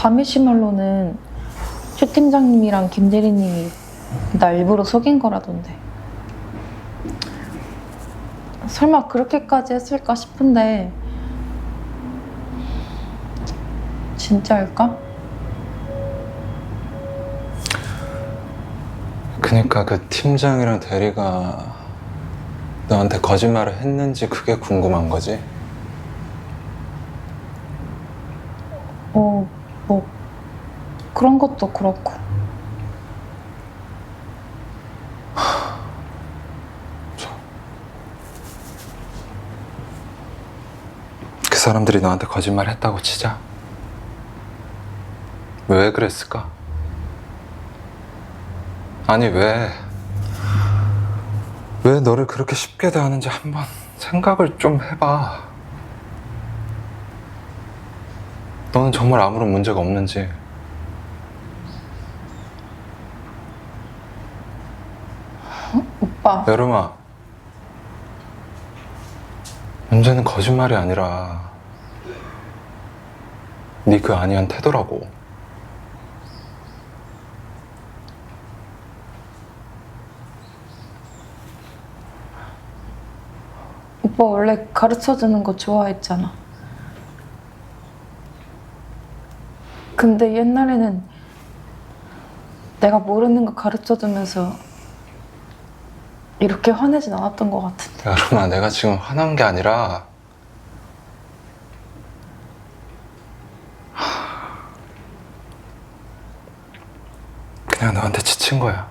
다미시말로는 최 팀장님이랑 김 대리님이 나 일부러 속인 거라던데. 설마 그렇게까지 했을까 싶은데 진짜일까? 그니까 그 팀장이랑 대리가 너한테 거짓말을 했는지 그게 궁금한 거지? 어, 뭐 그런 것도 그렇고. 그 사람들이 너한테 거짓말 했다고 치자. 왜 그랬을까? 아니, 왜? 왜 너를 그렇게 쉽게 대하는지 한번 생각을 좀 해봐. 너는 정말 아무런 문제가 없는지. 오빠, 여름아, 문제는 거짓말이 아니라 네 그 아니한 태도라고. 오빠 원래 가르쳐 주는 거 좋아했잖아. 근데 옛날에는 내가 모르는 거 가르쳐 주면서 이렇게 화내진 않았던 것 같은데. 여름아, 내가 지금 화난 게 아니라 그냥 너한테 지친 거야.